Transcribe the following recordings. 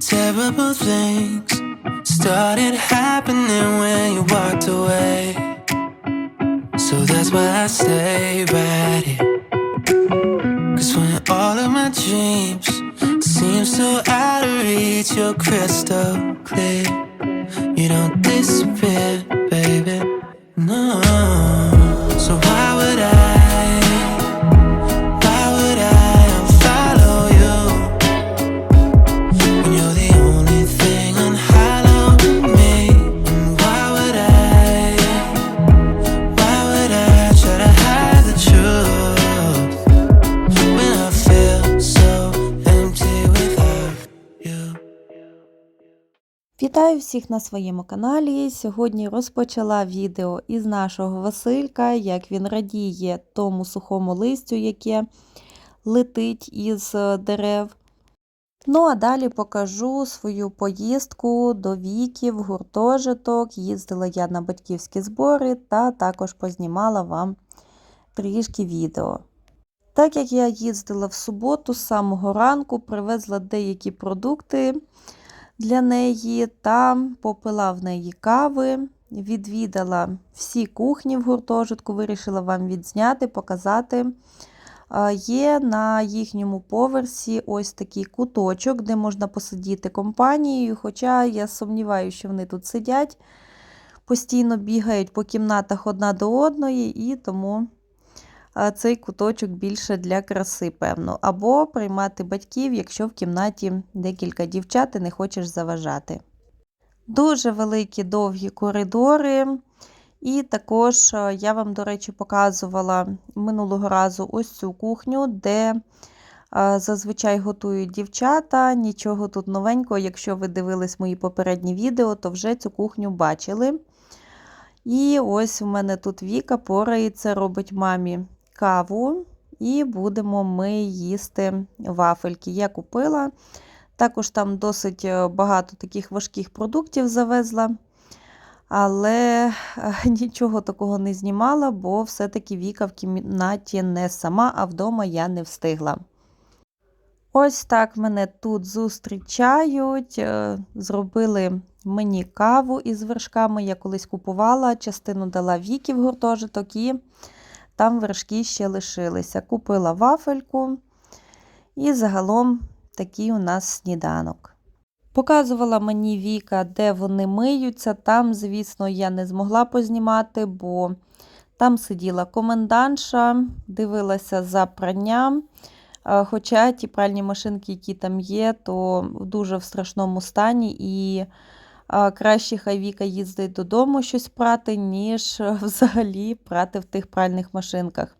Terrible things started happening when you walked away. So that's why I stay right here. Cause when all of my dreams seem so out of reach, you're crystal clear. You don't disappear, Вітаю всіх на своєму каналі. Сьогодні розпочала відео із нашого Василька, як він радіє тому сухому листю, яке летить із е, дерев. Ну, а далі покажу свою поїздку до Віки в гуртожиток. Їздила я на батьківські збори та також познімала вам трішки відео. Так як я їздила в суботу з самого ранку, привезла деякі продукти для неї та попила в неї кави, відвідала всі кухні в гуртожитку, вирішила вам відзняти, показати. Є на їхньому поверсі ось такий куточок, де можна посидіти компанією. Хоча я сумніваюся, що вони тут сидять, постійно бігають по кімнатах одна до одної, і тому цей куточок більше для краси, певно. Або приймати батьків, якщо в кімнаті декілька дівчат і не хочеш заважати. Дуже великі довгі коридори. І також я вам, до речі, показувала минулого разу ось цю кухню, де зазвичай готують дівчата. Нічого тут новенького, якщо ви дивились мої попередні відео, то вже цю кухню бачили. І ось у мене тут Віка порається, робить мамі каву, і будемо ми їсти вафельки. Я купила. Також там досить е, багато таких важких продуктів завезла. Але е, нічого такого не знімала, бо все-таки Віка в кімнаті не сама, а вдома я не встигла. Ось так мене тут зустрічають. е, Зробили мені каву із вершками. Я колись купувала, частину дала Вікі в гуртожиток, і там вершки ще лишилися. Купила вафельку, і загалом такий у нас сніданок. Показувала мені Віка, де вони миються. Там, звісно, я не змогла познімати, бо там сиділа комендантша, дивилася за пранням. Хоча ті пральні машинки, які там є, то дуже в страшному стані, і краще хай Віка їздить додому щось прати, ніж е, взагалі прати в тих пральних машинках.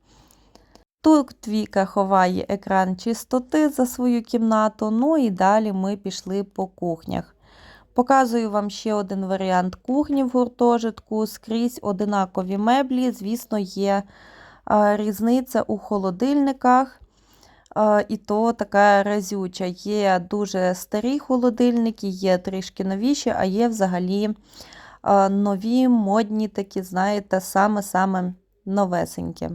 Тут Віка ховає екран чистоти за свою кімнату, ну і далі ми пішли по кухнях. Показую вам ще один варіант кухні в гуртожитку. Скрізь одинакові меблі. Звісно, є різниця у холодильниках. А, І то така разюча. Є дуже старі холодильники, є трішки новіші, а є взагалі нові, модні такі, знаєте, саме-саме новесенькі.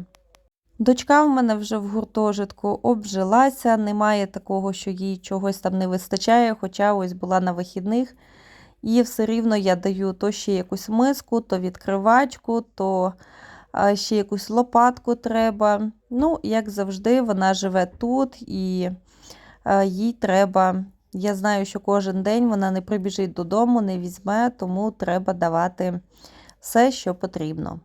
Дочка в мене вже в гуртожитку обжилася, немає такого, що їй чогось там не вистачає, хоча ось була на вихідних. І все рівно я даю то ще якусь миску, то відкривачку, то ще якусь лопатку треба. Ну, як завжди, вона живе тут і їй треба. Я знаю, що кожен день вона не прибіжить додому, не візьме, тому треба давати все, що потрібно.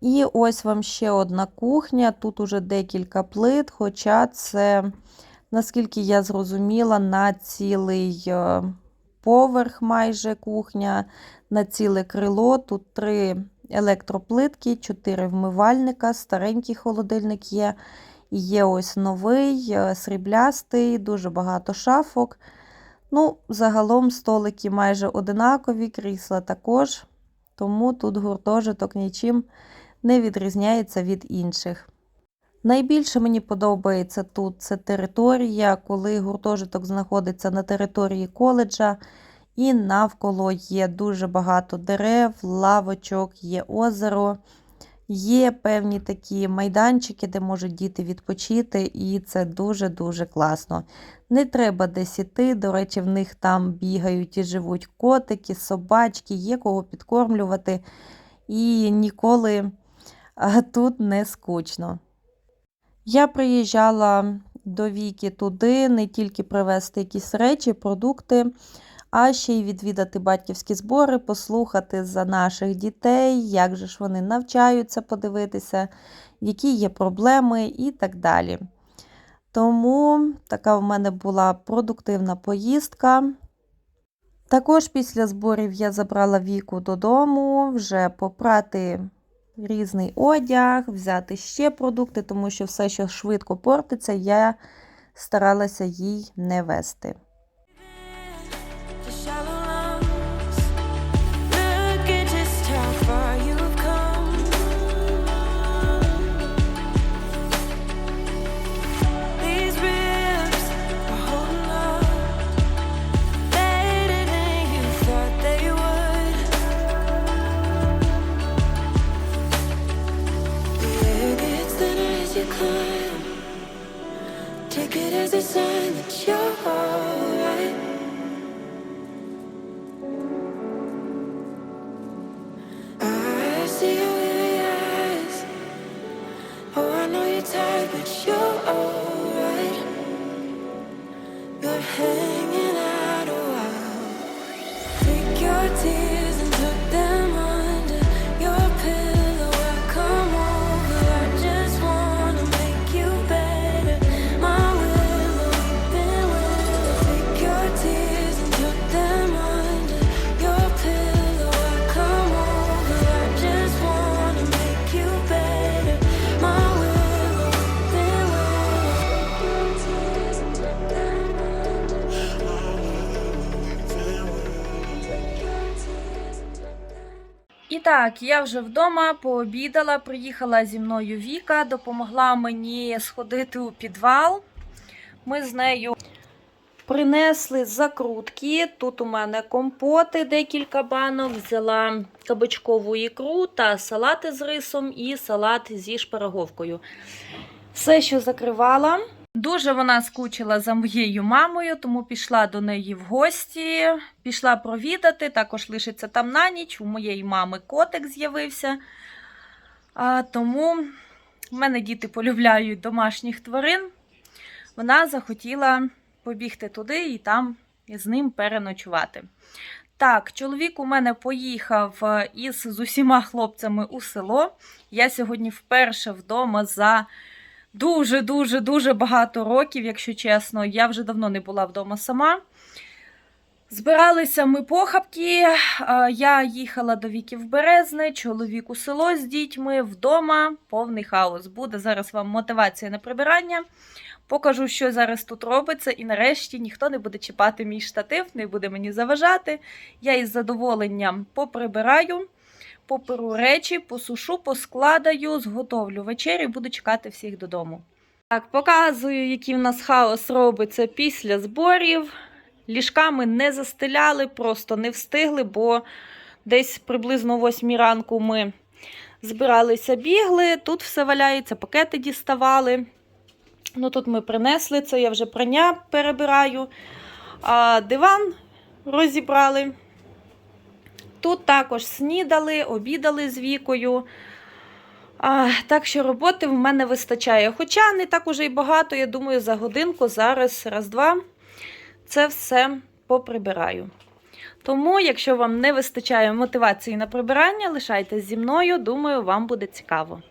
І ось вам ще одна кухня. Тут уже декілька плит, хоча це, наскільки я зрозуміла, на цілий е, поверх майже кухня, на ціле крило. Тут три електроплитки, чотири вмивальника, старенький холодильник є. Є ось новий, е, сріблястий, дуже багато шафок. Ну, Загалом столики майже одинакові, крісла також, тому тут гуртожиток нічим не відрізняється від інших. Найбільше мені подобається тут це територія, коли гуртожиток знаходиться на території коледжа, і навколо є дуже багато дерев, лавочок, є озеро. Є певні такі майданчики, де можуть діти відпочити, і це дуже-дуже класно. Не треба десь іти, до речі, в них там бігають і живуть котики, собачки, є кого підкормлювати, і ніколи тут не скучно. Я приїжджала до Віки туди не тільки привезти якісь речі, продукти, а ще й відвідати батьківські збори, послухати за наших дітей, як же ж вони навчаються, подивитися, які є проблеми і так далі. Тому така в мене була продуктивна поїздка. Також після зборів я забрала віку додому, вже попрати різний одяг, взяти ще продукти, тому що все, що швидко портиться, я старалася їй не вести. Я вже вдома пообідала, приїхала зі мною Віка, допомогла мені сходити у підвал. Ми з нею принесли закрутки. Тут у мене компоти, декілька банок, взяла кабачкову ікру та салати з рисом і салат зі шпараговкою. Все, що закривала. Дуже вона скучила за моєю мамою, тому пішла до неї в гості, пішла провідати, також лишиться там на ніч. У моєї мами котик з'явився. А, тому в мене діти полюбляють домашніх тварин. Вона захотіла побігти туди і там з ним переночувати. Так, чоловік у мене поїхав е, із з усіма хлопцями у село. Я сьогодні вперше вдома за дуже-дуже дуже багато років, якщо чесно. Я вже давно не була вдома сама. Збиралися ми похабки. Я їхала до Віки в Березне, чоловік у село з дітьми, вдома повний хаос. Буде зараз вам мотивація на прибирання. Покажу, що зараз тут робиться, і нарешті ніхто не буде чіпати мій штатив, не буде мені заважати. Я із задоволенням поприбираю, поперу речі, посушу, поскладаю, зготовлю вечерю буду чекати всіх додому. Так, показую, який в нас хаос робиться після зборів. Ліжками не застеляли, просто не встигли, бо десь приблизно о 8 ранку ми збиралися, бігли. Тут все валяється, пакети діставали. Ну, тут ми принесли це, я вже прання перебираю. А диван розібрали. Тут також снідали, обідали з вікою. А, так що роботи в мене вистачає. Хоча не так уже й багато, я думаю, за годинку, зараз, раз-два, це все поприбираю. Тому, якщо вам не вистачає мотивації на прибирання, лишайтесь зі мною, думаю, вам буде цікаво.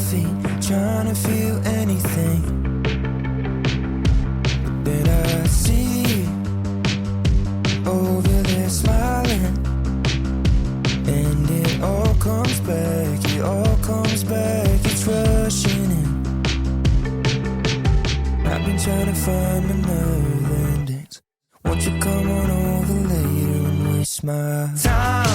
feet, trying to feel anything that I see. Over there smiling, and it all comes back, it all comes back, it's rushing in. I've been trying to find my nerve endings. Won't you come on over later and waste my time?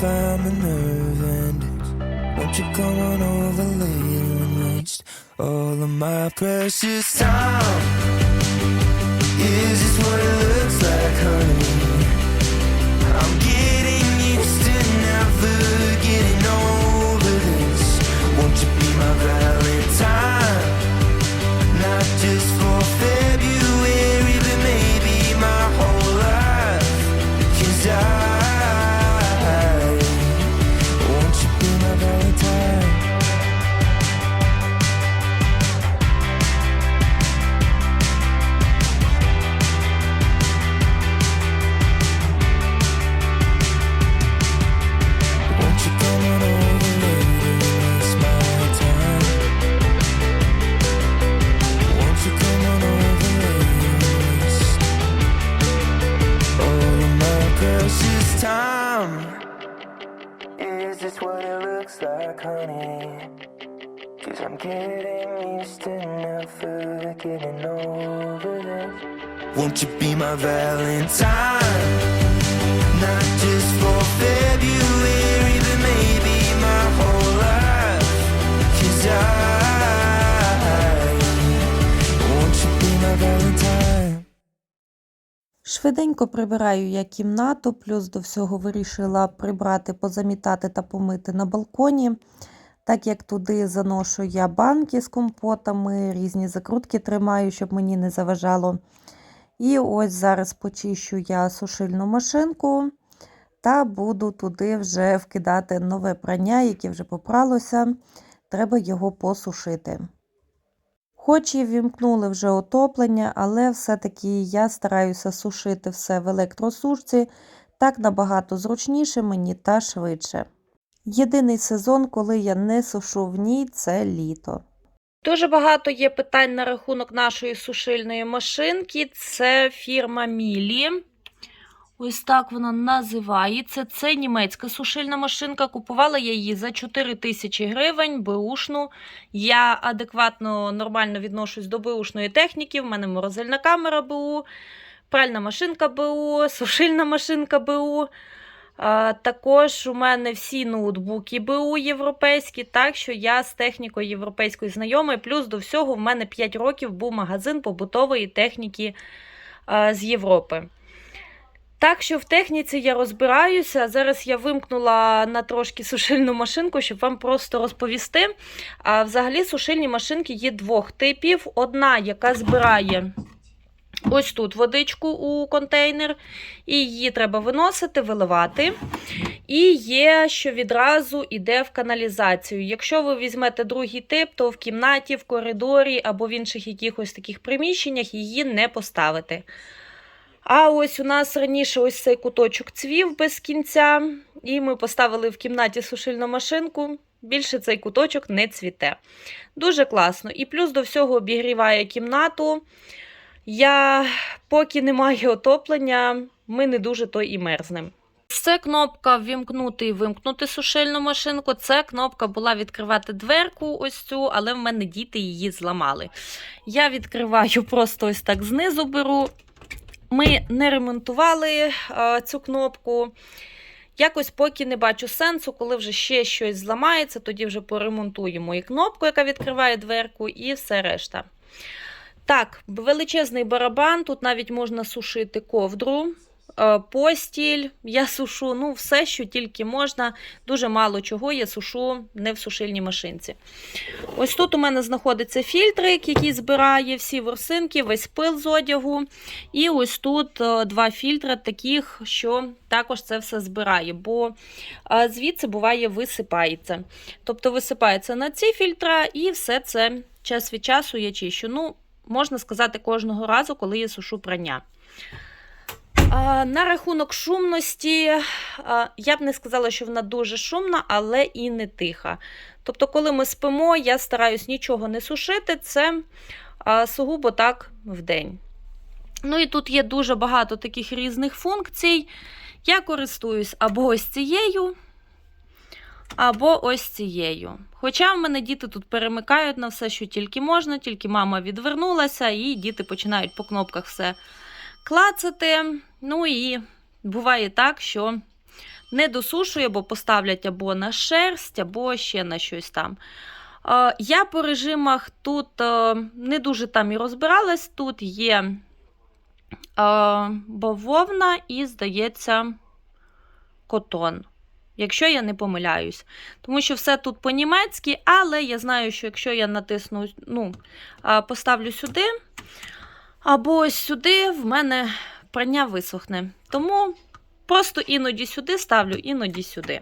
Find the nerve endings. Won't you come on over later and waste all of my precious time? Is this what it looks Швиденько прибираю я кімнату, плюс до всього вирішила прибрати, позамітати та помити на балконі, так як туди заношу я банки з компотами, різні закрутки тримаю, щоб мені не заважало. І ось зараз почищу я сушильну машинку та буду туди вже вкидати нове прання, яке вже попралося. Треба його посушити. Хоч і вімкнули вже отоплення, але все-таки я стараюся сушити все в електросушці, так набагато зручніше мені та швидше. Єдиний сезон, коли я не сушу в ній, це літо. Дуже багато є питань на рахунок нашої сушильної машинки. Це фірма Мілі. Ось так вона називається. Це німецька сушильна машинка. Купувала я її за 4 тисячі гривень, беушну. Я адекватно нормально відношусь до беушної техніки. В мене морозильна камера БУ, пральна машинка БУ, сушильна машинка БУ. А, також у мене всі ноутбуки БУ європейські, так що я з технікою європейською знайомий. Плюс до всього в мене 5 років був магазин побутової техніки а, з Європи. Так що в техніці я розбираюся. Зараз я вимкнула на трошки сушильну машинку, щоб вам просто розповісти. А взагалі сушильні машинки є двох типів. Одна, яка збирає ось тут водичку у контейнер, і її треба виносити, виливати. І є, що відразу йде в каналізацію. Якщо ви візьмете другий тип, то в кімнаті, в коридорі або в інших якихось таких приміщеннях її не поставити. А ось у нас раніше ось цей куточок цвів без кінця, і ми поставили в кімнаті сушильну машинку. Більше цей куточок не цвіте. Дуже класно. І плюс до всього обігріває кімнату. Я, поки немає отоплення, ми не дуже то і мерзнемо. Це кнопка ввімкнути і вимкнути сушильну машинку. Це кнопка була відкривати дверку, ось цю, але в мене діти її зламали. Я відкриваю просто ось так знизу беру. Ми не ремонтували е, цю кнопку. Якось поки не бачу сенсу, коли вже ще щось зламається, тоді вже поремонтуємо і кнопку, яка відкриває дверку, і все решта. Так, величезний барабан, тут навіть можна сушити ковдру, постіль, я сушу, ну, все, що тільки можна. Дуже мало чого я сушу не в сушильній машинці. Ось тут у мене знаходиться фільтрик, який збирає всі ворсинки, весь пил з одягу. І ось тут е, два фільтри таких, що також це все збирає, бо е, звідси буває висипається. Тобто висипається на ці фільтра, і все це час від часу я чищу. Ну, можна сказати, кожного разу, коли я сушу прання. На рахунок шумності, я б не сказала, що вона дуже шумна, але і не тиха. Тобто, коли ми спимо, я стараюсь нічого не сушити, це сугубо так в день. Ну і тут є дуже багато таких різних функцій. Я користуюсь або ось цією, або ось цією. Хоча в мене діти тут перемикають на все, що тільки можна, тільки мама відвернулася, і діти починають по кнопках все клацати. Ну і буває так, що не досушує, бо поставлять або на шерсть, або ще на щось там. Е, Я по режимах тут е, не дуже там і розбиралась. Тут є е, бавовна і, здається, котон. Якщо я не помиляюсь. Тому що все тут по-німецьки, але я знаю, що якщо я натисну, ну, поставлю сюди, або ось сюди, в мене прання висохне. Тому просто іноді сюди ставлю, іноді сюди.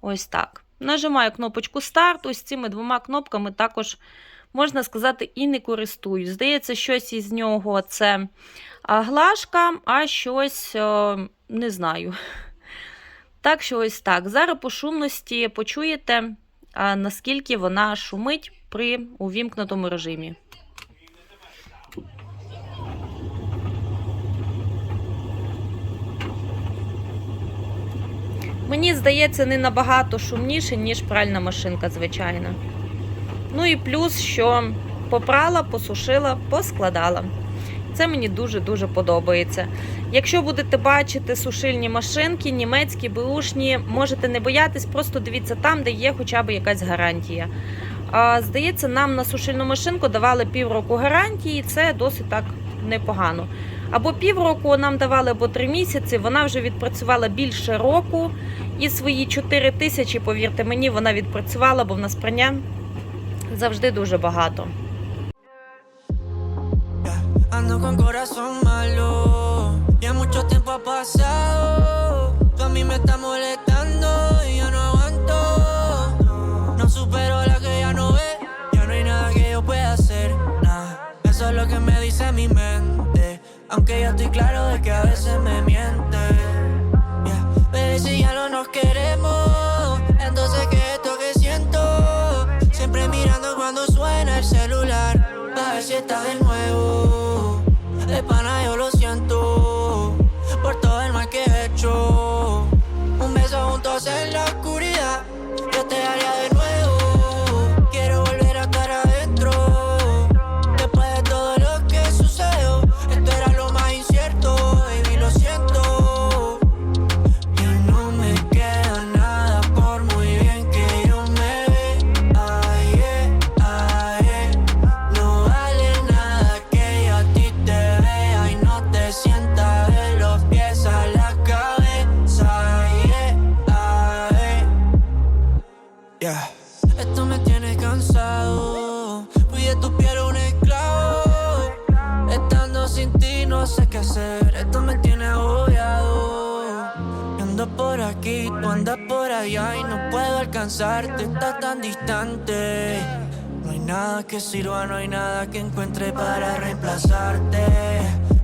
Ось так. Нажимаю кнопочку старт. Ось цими двома кнопками також, можна сказати, і не користуюсь. Здається, щось із нього це глажка, а щось е, не знаю. Так що ось так. Зараз по шумності почуєте, наскільки вона шумить при увімкнутому режимі. Мені здається, не набагато шумніше, ніж пральна машинка, звичайно. Ну і плюс, що попрала, посушила, поскладала. Це мені дуже-дуже подобається. Якщо будете бачити сушильні машинки, німецькі, беушні, можете не боятись, просто дивіться там, де є хоча б якась гарантія. Здається, нам на сушильну машинку давали півроку гарантії, це досить так непогано. Або півроку нам давали, або три місяці. Вона вже відпрацювала більше року. І свої 4 тисячі, повірте мені, вона відпрацювала, бо в нас прання завжди дуже багато. Ando con corazón malo, ya mucho tiempo Aunque yo estoy claro de que a veces me miente. Yeah. Si ya no nos queremos, entonces ¿qué es esto que siento? Siempre mirando cuando suena el celular, a ver si está de que sirva, no hay nada que encuentre para reemplazarte.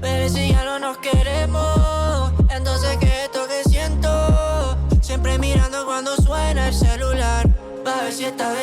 Bebé, si ya no nos queremos, entonces ¿qué es esto que siento? Siempre mirando cuando suena el celular, para ver si está de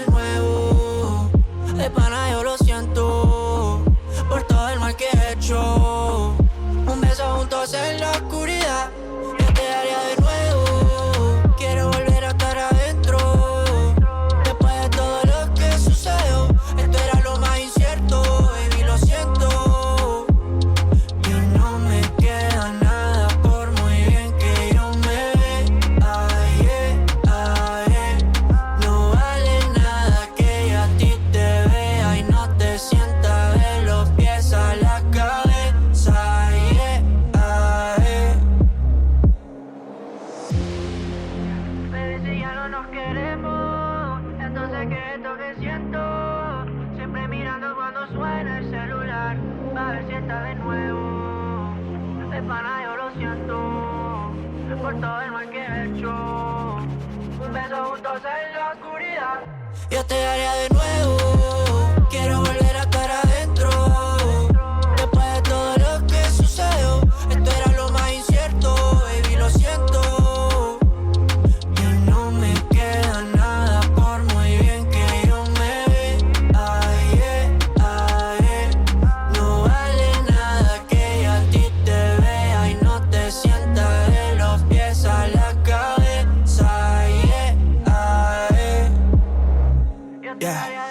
Yeah.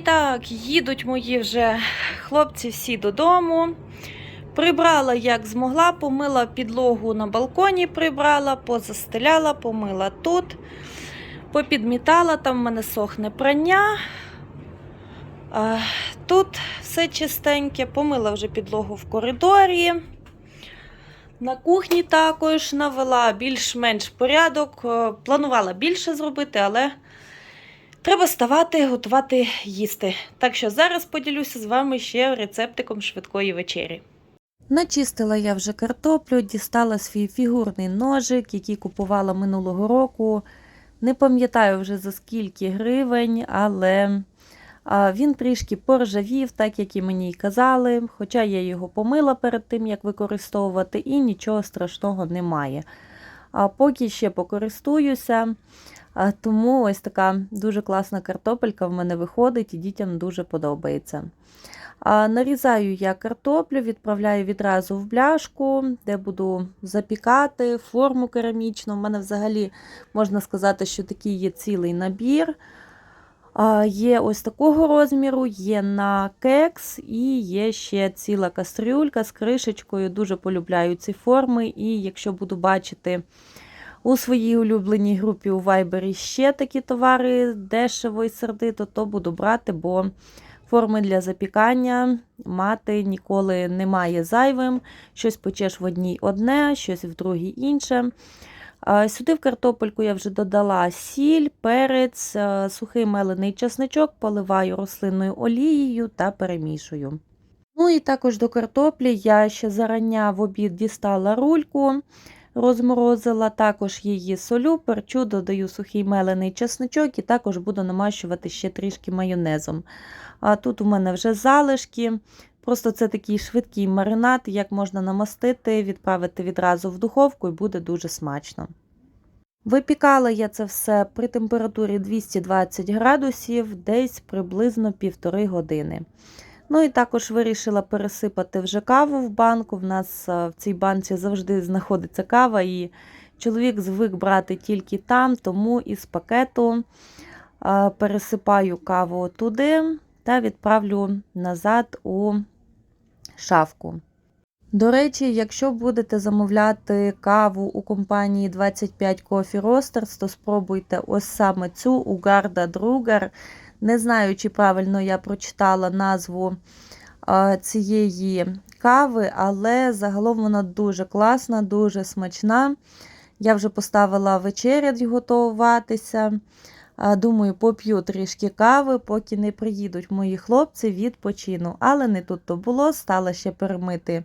І так, їдуть мої вже хлопці всі додому. Прибрала як змогла, помила підлогу на балконі, прибрала, позастеляла, помила тут, попідмітала, там в мене сохне прання. Тут все чистеньке, помила вже підлогу в коридорі. На кухні також навела більш-менш порядок. Е, Планувала більше зробити, але Треба ставати, готувати їсти. Так що зараз поділюся з вами ще рецептиком швидкої вечері. Начистила я вже картоплю, дістала свій фігурний ножик, який купувала минулого року. Не пам'ятаю вже за скільки гривень, але він трішки поржавів, так як і мені й казали. Хоча я його помила перед тим, як використовувати, і нічого страшного немає. А поки ще покористуюся. Тому ось така дуже класна картопелька в мене виходить і дітям дуже подобається. Нарізаю я картоплю, відправляю відразу в бляшку, де буду запікати форму керамічну. У мене взагалі можна сказати, що такий є цілий набір. Є ось такого розміру, є на кекс і є ще ціла кастрюлька з кришечкою. Дуже полюбляю ці форми. І якщо буду бачити у своїй улюбленій групі у Viber ще такі товари дешево і сердито, то буду брати, бо форми для запікання мати ніколи немає зайвим. Щось печеш в одній одне, щось в другій інше. Сюди в картопельку я вже додала сіль, перець, сухий мелений чесничок, поливаю рослинною олією та перемішую. Ну і також до картоплі я ще зарання в обід дістала рульку розморозила, також її солю, перчу, додаю сухий мелений чесничок і також буду намащувати ще трішки майонезом. А тут у мене вже залишки. Просто це такий швидкий маринад, як можна намастити, відправити відразу в духовку і буде дуже смачно. Випікала я це все при температурі 220 градусів десь приблизно півтори години. Ну і також вирішила пересипати вже каву в банку. В нас е, в цій банці завжди знаходиться кава, і чоловік звик брати тільки там, тому із пакету е, пересипаю каву туди та відправлю назад у шафку. До речі, якщо будете замовляти каву у компанії 25 Coffee Roasters, то спробуйте ось саме цю Угарда Другар. Не знаю, чи правильно я прочитала назву цієї кави, але загалом вона дуже класна, дуже смачна. Я вже поставила вечерять готуватися. Думаю, поп'ю трішки кави, поки не приїдуть мої хлопці, відпочину. Але не тут то було, стала ще перемити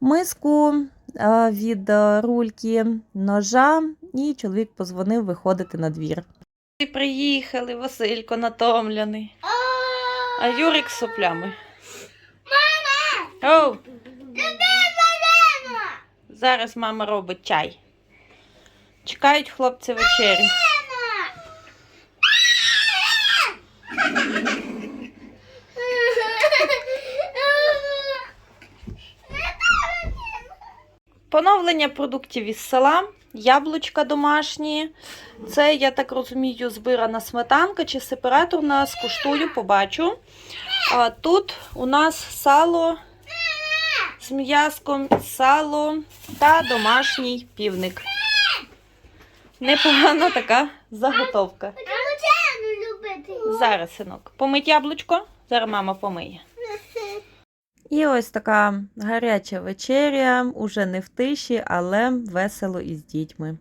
миску від рульки, ножа, і чоловік позвонив виходити на двір. Приїхали, Василько натомлений. А Юрик з соплями. Мама! Оу! Зараз мама робить чай. Чекають хлопці вечері. Поновлення продуктів із села, яблучка домашні. Це, я так розумію, збирана сметанка чи сепараторна. Скуштую, побачу. А тут у нас сало з м'язком, сало та домашній півник. Непогана така заготовка. Зараз, синок, помить яблучко. Зараз мама помиє. І ось така гаряча вечеря, уже не в тиші, але весело із дітьми.